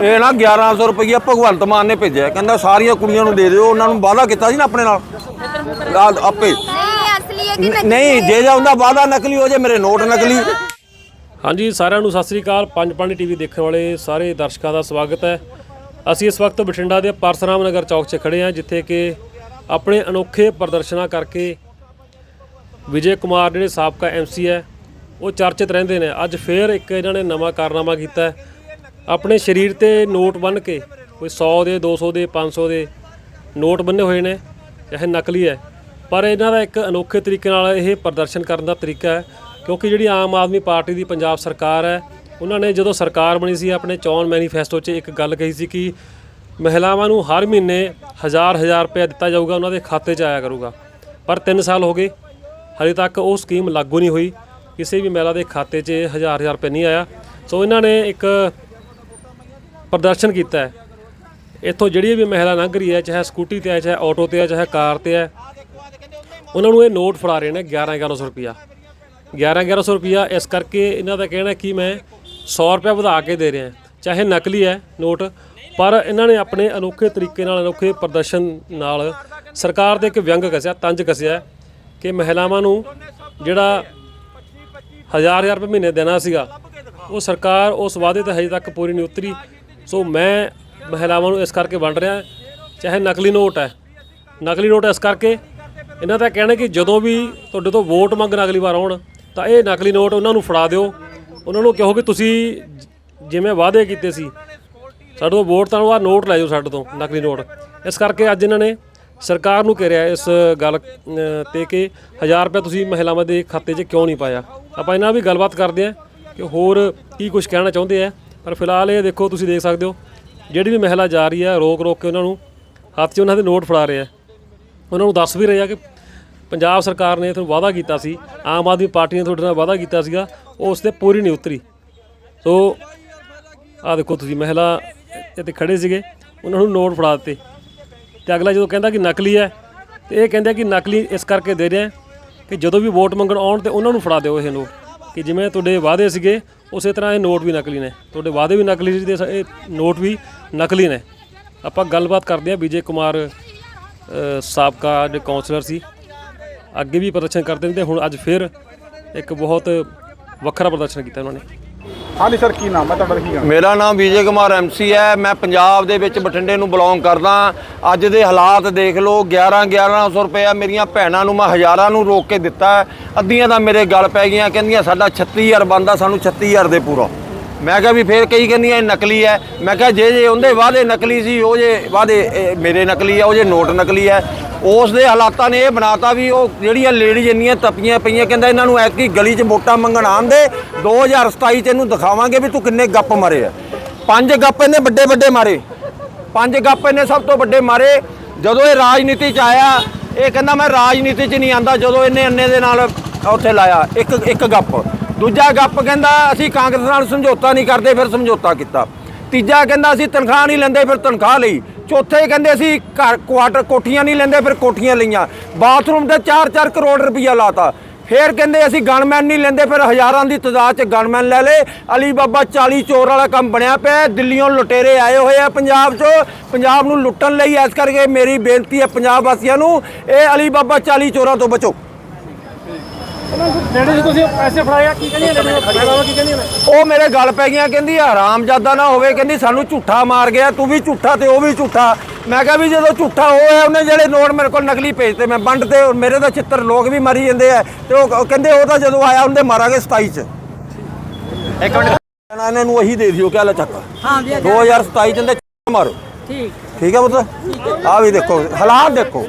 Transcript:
ਇਹ ਨਾ 1100 ਰੁਪਈਆ ਭਗਵੰਤ ਮਾਨ ਨੇ ਭੇਜਿਆ। ਕਹਿੰਦਾ ਸਾਰੀਆਂ ਕੁੜੀਆਂ ਨੂੰ ਦੇ ਦਿਓ ਉਹਨਾਂ ਨੂੰ ਵਾਅਦਾ ਕੀਤਾ ਸੀ ਨਾ ਆਪਣੇ ਨਾਲ। ਆ- ਆਪੇ। ਨਹੀਂ ਅਸਲੀ ਹੈ ਕਿ ਨ- ਨਹੀਂ ਜੇ ਜਾ ਹੁੰਦਾ ਵਾਅਦਾ ਨਕਲੀ ਹੋ ਜੇ ਮੇਰੇ ਨੋਟ ਨਕਲੀ। ਹਾਂਜੀ ਸਾਰਿਆਂ ਨੂੰ ਸਤਿ ਸ੍ਰੀ ਅਕਾਲ। ਪੰਜ ਪਾਣੀ ਟੀਵੀ ਦੇਖਣ ਵਾਲੇ ਸਾਰੇ ਦਰਸ਼ਕਾਂ ਦਾ ਸਵਾਗਤ ਹੈ। ਅਸੀਂ ਇਸ ਵਕਤ ਬਠਿੰਡਾ ਦੇ ਪਰਸਰਾਮ ਨਗਰ ਚੌਕ 'ਚ ਖੜੇ ਹਾਂ ਜਿੱਥੇ ਕਿ ਆਪਣੇ ਅਨੋਖੇ ਪ੍ਰਦਰਸ਼ਨਾਂ ਕਰਕੇ ਵਿਜੇ ਕੁਮਾਰ ਜਿਹੜੇ ਸਾਬਕਾ ਐਮਸੀ ਹੈ ਉਹ ਚਰਚਿਤ ਰਹਿੰਦੇ ਨੇ। ਅੱਜ ਫੇਰ ਇੱਕ ਇਹਨਾਂ ਨੇ ਨਵਾਂ ਕਾਰਨਾਮਾ ਕੀਤਾ ਹੈ। ਆਪਣੇ ਸਰੀਰ ਤੇ ਨੋਟ ਬੰਨ੍ਹ ਕੇ, ਕੋਈ 100 ਦੇ 200 ਦੇ 500 ਦੇ ਨੋਟ ਬੰਨੇ ਹੋਏ ਨੇ ਚਾਹੇ ਨਕਲੀ ਹੈ। ਪਰ ਇਹਨਾਂ ਦਾ ਇੱਕ ਅਨੋਖੇ ਤਰੀਕੇ ਨਾਲ ਇਹ ਪ੍ਰਦਰਸ਼ਨ ਕਰਨ ਦਾ ਤਰੀਕਾ ਹੈ, ਕਿਉਂਕਿ ਜਿਹੜੀ ਆਮ ਆਦਮੀ ਪਾਰਟੀ ਦੀ ਪੰਜਾਬ ਸਰਕਾਰ ਹੈ, ਉਹਨਾਂ ਨੇ ਜਦੋਂ ਸਰਕਾਰ ਬਣੀ ਸੀ, ਆਪਣੇ ਚੋਣ ਮੈਨੀਫੈਸਟੋ 'ਚ ਇੱਕ ਗੱਲ ਕਹੀ ਸੀ ਕਿ ਮਹਿਲਾਵਾਂ ਨੂੰ ਹਰ ਮਹੀਨੇ ਹਜ਼ਾਰ ਹਜ਼ਾਰ ਰੁਪਏ ਦਿੱਤਾ ਜਾਊਗਾ, ਉਹਨਾਂ ਦੇ ਖਾਤੇ 'ਚ ਆਇਆ ਕਰੂਗਾ। ਪਰ 3 ਸਾਲ ਹੋ ਗਏ ਹਲੇ ਤੱਕ ਉਹ ਸਕੀਮ ਲਾਗੂ ਨਹੀਂ ਹੋਈ, ਕਿਸੇ ਵੀ ਮਹਿਲਾ ਦੇ ਖਾਤੇ 'ਚ ਹਜ਼ਾਰ ਹਜ਼ਾਰ ਰੁਪਏ ਨਹੀਂ ਆਇਆ। ਸੋ ਇਹਨਾਂ ਨੇ ਇੱਕ ਪ੍ਰਦਰਸ਼ਨ ਕੀਤਾ ਹੈ। ਇੱਥੋਂ ਜਿਹੜੀ ਵੀ ਮਹਿਲਾ ਲੰਘ ਰਹੀ ਹੈ, ਚਾਹੇ ਸਕੂਟੀ ਤੇ ਹੈ, ਚਾਹੇ ਆਟੋ ਤੇ ਹੈ, ਚਾਹੇ ਕਾਰ ਤੇ ਹੈ, ਉਹਨਾਂ ਨੂੰ ਇਹ ਨੋਟ ਫੜਾ ਰਹੇ ਨੇ 11 1100 ਰੁਪਿਆ 11 1100 ਰੁਪਿਆ ਇਸ ਕਰਕੇ ਇਹਨਾਂ ਦਾ ਕਹਿਣਾ ਕਿ ਮੈਂ 100 ਰੁਪਏ ਵਧਾ ਕੇ ਦੇ ਰਿਹਾ ਚਾਹੇ ਨਕਲੀ ਹੈ ਨੋਟ, ਪਰ ਇਹਨਾਂ ਨੇ ਆਪਣੇ ਅਨੋਖੇ ਤਰੀਕੇ ਨਾਲ, ਅਨੋਖੇ ਪ੍ਰਦਰਸ਼ਨ ਨਾਲ ਸਰਕਾਰ ਦੇ ਇੱਕ ਵਿਅੰਗ ਕਸਿਆ, ਤੰਜ ਕਸਿਆ ਕਿ ਮਹਿਲਾਵਾਂ ਨੂੰ ਜਿਹੜਾ ਹਜ਼ਾਰ ਹਜ਼ਾਰ ਰੁਪਏ ਮਹੀਨੇ ਦੇਣਾ ਸੀਗਾ, ਉਹ ਸਰਕਾਰ ਉਸ ਵਾਅਦੇ ਤੇ ਹਜੇ ਤੱਕ ਪੂਰੀ ਨਹੀਂ ਉਤਰੀ। ਸੋ ਮੈਂ ਮਹਿਲਾਵਾਂ ਨੂੰ ਇਸ ਕਰਕੇ ਵੰਡ ਰਿਹਾ, ਚਾਹੇ ਨਕਲੀ ਨੋਟ ਹੈ। ਨਕਲੀ ਨੋਟ ਇਸ ਕਰਕੇ। ਇਹਨਾਂ ਦਾ ਕਹਿਣਾ ਕਿ ਜਦੋਂ ਵੀ ਤੁਹਾਡੇ ਤੋਂ ਵੋਟ ਮੰਗਣ ਅਗਲੀ ਵਾਰ ਆਉਣ, ਤਾਂ ਇਹ ਨਕਲੀ ਨੋਟ ਉਹਨਾਂ ਨੂੰ ਫੜਾ ਦਿਓ। ਉਹਨਾਂ ਨੂੰ ਕਹੋ ਕਿ ਤੁਸੀਂ ਜਿਵੇਂ ਵਾਅਦੇ ਕੀਤੇ ਸੀ, ਸਾਡੇ ਤੋਂ ਵੋਟ ਤਾਂ ਆ, ਨੋਟ ਲੈ ਜਾਓ ਸਾਡੇ ਤੋਂ ਨਕਲੀ ਨੋਟ। ਇਸ ਕਰਕੇ ਅੱਜ ਇਹਨਾਂ ਨੇ ਸਰਕਾਰ ਨੂੰ ਘੇਰਿਆ ਇਸ ਗੱਲ ਤੇ ਕਿ 1000 ਰੁਪਏ ਤੁਸੀਂ ਮਹਿਲਾਵਾਂ ਦੇ ਖਾਤੇ 'ਚ ਕਿਉਂ ਨਹੀਂ ਪਾਇਆ। ਆਪਾਂ ਇਹਨਾਂ ਨਾਲ ਵੀ ਗੱਲਬਾਤ ਕਰਦੇ ਹਾਂ ਕਿ ਹੋਰ ਕੀ ਕੁਝ ਕਹਿਣਾ ਚਾਹੁੰਦੇ ਆ। ਪਰ ਫਿਲਹਾਲ ਇਹ ਦੇਖੋ, ਤੁਸੀਂ ਦੇਖ ਸਕਦੇ ਹੋ, ਜਿਹੜੀ ਵੀ ਮਹਿਲਾ ਜਾ ਰਹੀ ਹੈ, ਰੋਕ ਰੋਕ ਕੇ ਉਹਨਾਂ ਨੂੰ ਹੱਥ 'ਚ ਉਹਨਾਂ ਦੇ ਨੋਟ ਫੜਾ ਰਹੇ ਆ ਉਹਨਾਂ ਨੂੰ ਦੱਸ ਵੀ ਰਹੇ ਆ ਕਿ ਪੰਜਾਬ ਸਰਕਾਰ ਨੇ ਤੁਹਾਨੂੰ ਵਾਅਦਾ ਕੀਤਾ ਸੀ, ਆਮ ਆਦਮੀ ਪਾਰਟੀ ਨੇ ਤੁਹਾਡੇ ਨਾਲ ਵਾਅਦਾ ਕੀਤਾ ਸੀਗਾ, ਉਹ ਉਸ ਤੇ ਪੂਰੀ ਨਹੀਂ ਉਤਰੀ। ਸੋ ਆ ਦੇਖੋ ਤੁਸੀਂ, ਮਹਿਲਾ ਇੱਥੇ ਖੜੇ ਸੀਗੇ, ਉਹਨਾਂ ਨੂੰ ਨੋਟ ਫੜਾ ਦਿੱਤੇ। ਤੇ ਅਗਲਾ ਜਦੋਂ ਕਹਿੰਦਾ ਕਿ ਨਕਲੀ ਹੈ, ਤੇ ਇਹ ਕਹਿੰਦੇ ਕਿ ਨਕਲੀ ਇਸ ਕਰਕੇ ਦੇ ਰਿਹਾ ਕਿ ਜਦੋਂ ਵੀ ਵੋਟ ਮੰਗਣ ਆਉਣ ਤੇ ਉਹਨਾਂ ਨੂੰ ਫੜਾ ਦਿਓ ਇਹ ਨੋਟ। ਕਿ ਜਿਵੇਂ ਤੁਹਾਡੇ ਵਾਅਦੇ ਸੀਗੇ ਉਸੇ ਤਰ੍ਹਾਂ ਇਹ ਨੋਟ ਵੀ ਨਕਲੀ ਨੇ। ਤੁਹਾਡੇ ਵਾਅਦੇ ਵੀ ਨਕਲੀ ਸੀ ਤੇ ਸ- ਇਹ ਨੋਟ ਵੀ ਨਕਲੀ ਨੇ। ਆਪਾਂ ਗੱਲਬਾਤ ਕਰਦੇ ਹਾਂ ਵਿਜੇ ਕੁਮਾਰ ਅ, ਸਾਬਕਾ ਜਿਹੜੇ ਕਾਉਂਸਲਰ ਸੀ। ਅੱਗੇ ਵੀ ਪ੍ਰਦਰਸ਼ਨ ਕਰਦੇ ਨੇ ਤੇ ਹੁਣ ਅੱਜ ਫਿਰ ਇੱਕ ਬਹੁਤ ਵੱਖਰਾ ਪ੍ਰਦਰਸ਼ਨ ਕੀਤਾ ਉਹਨਾਂ ਨੇ। ਹਾਂਜੀ ਸਰ, ਕੀ ਨਾਮ ਹੈ ਤੁਹਾਡਾ, ਕੀ ਨਾਮ ਮੇਰਾ ਨਾਮ ਵਿਜੇ ਕੁਮਾਰ ਐਮਸੀ ਹੈ। ਮੈਂ ਪੰਜਾਬ ਦੇ ਵਿੱਚ ਬਠਿੰਡੇ ਨੂੰ ਬਿਲੋਂਗ ਕਰਦਾ ਅੱਜ ਦੇ ਹਾਲਾਤ ਦੇਖ ਲਓ 11 1100 ਰੁਪਇਆ ਮੇਰੀਆਂ ਭੈਣਾਂ ਨੂੰ ਮੈਂ ਹਜ਼ਾਰਾਂ ਨੂੰ ਰੋਕ ਕੇ ਦਿੱਤਾ ਅੱਧੀਆਂ ਦਾ ਮੇਰੇ ਗਲ ਪੈ ਗਈਆਂ, ਕਹਿੰਦੀਆਂ, ਸਾਡਾ 36000 ਬੰਦਾ ਸਾਨੂੰ 36000 ਦੇ ਪੂਰਾ। ਮੈਂ ਕਿਹਾ ਵੀ ਫੇਰ ਕਈ ਕਹਿੰਦੀਆਂ ਇਹ ਨਕਲੀ ਹੈ। ਮੈਂ ਕਿਹਾ ਜੇ ਜੇ ਉਹਦੇ ਵਾਅਦੇ ਨਕਲੀ ਸੀ, ਉਹ ਜੇ ਵਾਅਦੇ, ਇਹ ਮੇਰੇ ਨਕਲੀ ਹੈ, ਉਹ ਜੇ ਨੋਟ ਨਕਲੀ ਹੈ। ਉਸ ਦੇ ਹਾਲਾਤਾਂ ਨੇ ਇਹ ਬਣਾਤਾ ਵੀ ਉਹ ਜਿਹੜੀਆਂ ਲੇਡੀਜ਼ ਇੰਨੀਆਂ ਤਪੀਆਂ ਪਈਆਂ, ਕਹਿੰਦਾ ਇਹਨਾਂ ਨੂੰ ਐਤਕੀ ਗਲੀ 'ਚ ਵੋਟਾਂ ਮੰਗਣ ਆਉਣ ਦੇ 2027 ਚ ਇਹਨੂੰ ਦਿਖਾਵਾਂਗੇ ਵੀ ਤੂੰ ਕਿੰਨੇ ਗੱਪ ਮਾਰੇ ਆ। ਪੰਜ ਗੱਪ ਇਹਨੇ ਵੱਡੇ ਵੱਡੇ ਮਾਰੇ। ਪੰਜ ਗੱਪ ਇਹਨੇ ਸਭ ਤੋਂ ਵੱਡੇ ਮਾਰੇ। ਜਦੋਂ ਇਹ ਰਾਜਨੀਤੀ 'ਚ ਆਇਆ, ਇਹ ਕਹਿੰਦਾ ਮੈਂ ਰਾਜਨੀਤੀ 'ਚ ਨਹੀਂ ਆਂਦਾ, ਜਦੋਂ ਇਹਨੇ ਅੰਨੇ ਦੇ ਨਾਲ ਉੱਥੇ ਲਾਇਆ, ਇੱਕ ਇੱਕ ਗੱਪ। ਦੂਜਾ ਗੱਪ ਕਹਿੰਦਾ ਅਸੀਂ ਕਾਂਗਰਸ ਨਾਲ ਸਮਝੌਤਾ ਨਹੀਂ ਕਰਦੇ, ਫਿਰ ਸਮਝੌਤਾ ਕੀਤਾ। ਤੀਜਾ ਕਹਿੰਦਾ ਅਸੀਂ ਤਨਖਾਹ ਨਹੀਂ ਲੈਂਦੇ, ਫਿਰ ਤਨਖਾਹ ਲਈ। ਚੌਥੇ ਕਹਿੰਦੇ ਅਸੀਂ ਘਰ ਕੁਆਟਰ ਕੋਠੀਆਂ ਨਹੀਂ ਲੈਂਦੇ, ਫਿਰ ਕੋਠੀਆਂ ਲਈਆਂ। ਬਾਥਰੂਮ ਤੇ 4-4 ਕਰੋੜ ਰੁਪਈਆ ਲਾਤਾ। ਫਿਰ ਕਹਿੰਦੇ ਅਸੀਂ ਗਨਮੈਨ ਨਹੀਂ ਲੈਂਦੇ, ਫਿਰ ਹਜ਼ਾਰਾਂ ਦੀ ਤਦਾਦ ਚ ਗਨਮੈਨ ਲੈ ਲੇ ਅਲੀ ਬਾਬਾ 40 ਚੋਰ ਵਾਲਾ ਕੰਮ ਬਣਿਆ ਪਿਆ ਹੈ। ਦਿੱਲੀੋਂ ਲੁਟੇਰੇ ਆਏ ਹੋਏ ਆ ਪੰਜਾਬ 'ਚ। ਪੰਜਾਬ ਨੂੰ ਲੁੱਟਣ ਲਈ ਇਸ ਕਰਕੇ ਮੇਰੀ ਬੇਨਤੀ ਹੈ ਪੰਜਾਬ ਵਾਸੀਆਂ ਨੂੰ, ਇਹ ਅਲੀ ਬਾਬਾ 40 ਚੋਰਾਂ ਤੋਂ ਬਚੋ। ਜਿਹੜੇ ਤੁਸੀਂ ਪੈਸੇ ਫੜਾਇਆ ਕੀ ਕਹਿੰਦੀਆਂ ਨੇ? ਮੈਡਮ ਕੀ ਕਹਿੰਦੀਆਂ ਨੇ? ਉਹ ਮੇਰੇ ਗੱਲ ਪੈ ਗਈਆਂ ਕਹਿੰਦੀ ਹਰਾਮਜ਼ਾਦਾ ਨਾ ਹੋਵੇ ਕਹਿੰਦੀ ਸਾਨੂੰ ਝੂਠਾ ਮਾਰ ਗਿਆ ਤੂੰ ਵੀ ਝੂਠਾ ਤੇ ਉਹ ਵੀ ਝੂਠਾ। ਮੈਂ ਕਿਹਾ ਵੀ ਜਦੋਂ ਝੂਠਾ ਹੋਇਆ ਉਹਨੇ ਜਿਹੜੇ ਨੋਟ ਮੇਰੇ ਕੋਲ ਨਕਲੀ ਭੇਜਤੇ ਮੈਂ ਵੰਡ ਤੇ ਮੇਰੇ ਦਾ ਚਿੱਤਰ ਲੋਕ ਵੀ ਮਰੀ ਜਾਂਦੇ ਆ। ਤੇ ਉਹ ਕਹਿੰਦੇ ਉਹ ਤਾਂ ਜਦੋਂ ਆਇਆ ਉਹਦੇ ਮਾਰਾਂਗੇ 27 ਚ। ਇੱਕ ਮਿੰਟ। ਇਹਨਾਂ ਨੂੰ ਉਹੀ ਦੇ ਦਿਓ ਕਿਆ ਲੈ ਚੱਕ ਹਾਂ 2027 ਚ ਮਾਰੋ। ਠੀਕ। ਠੀਕ ਹੈ ਪੁੱਤ? ਆ ਵੀ ਦੇਖੋ ਹਾਲਾਤ ਦੇਖੋ।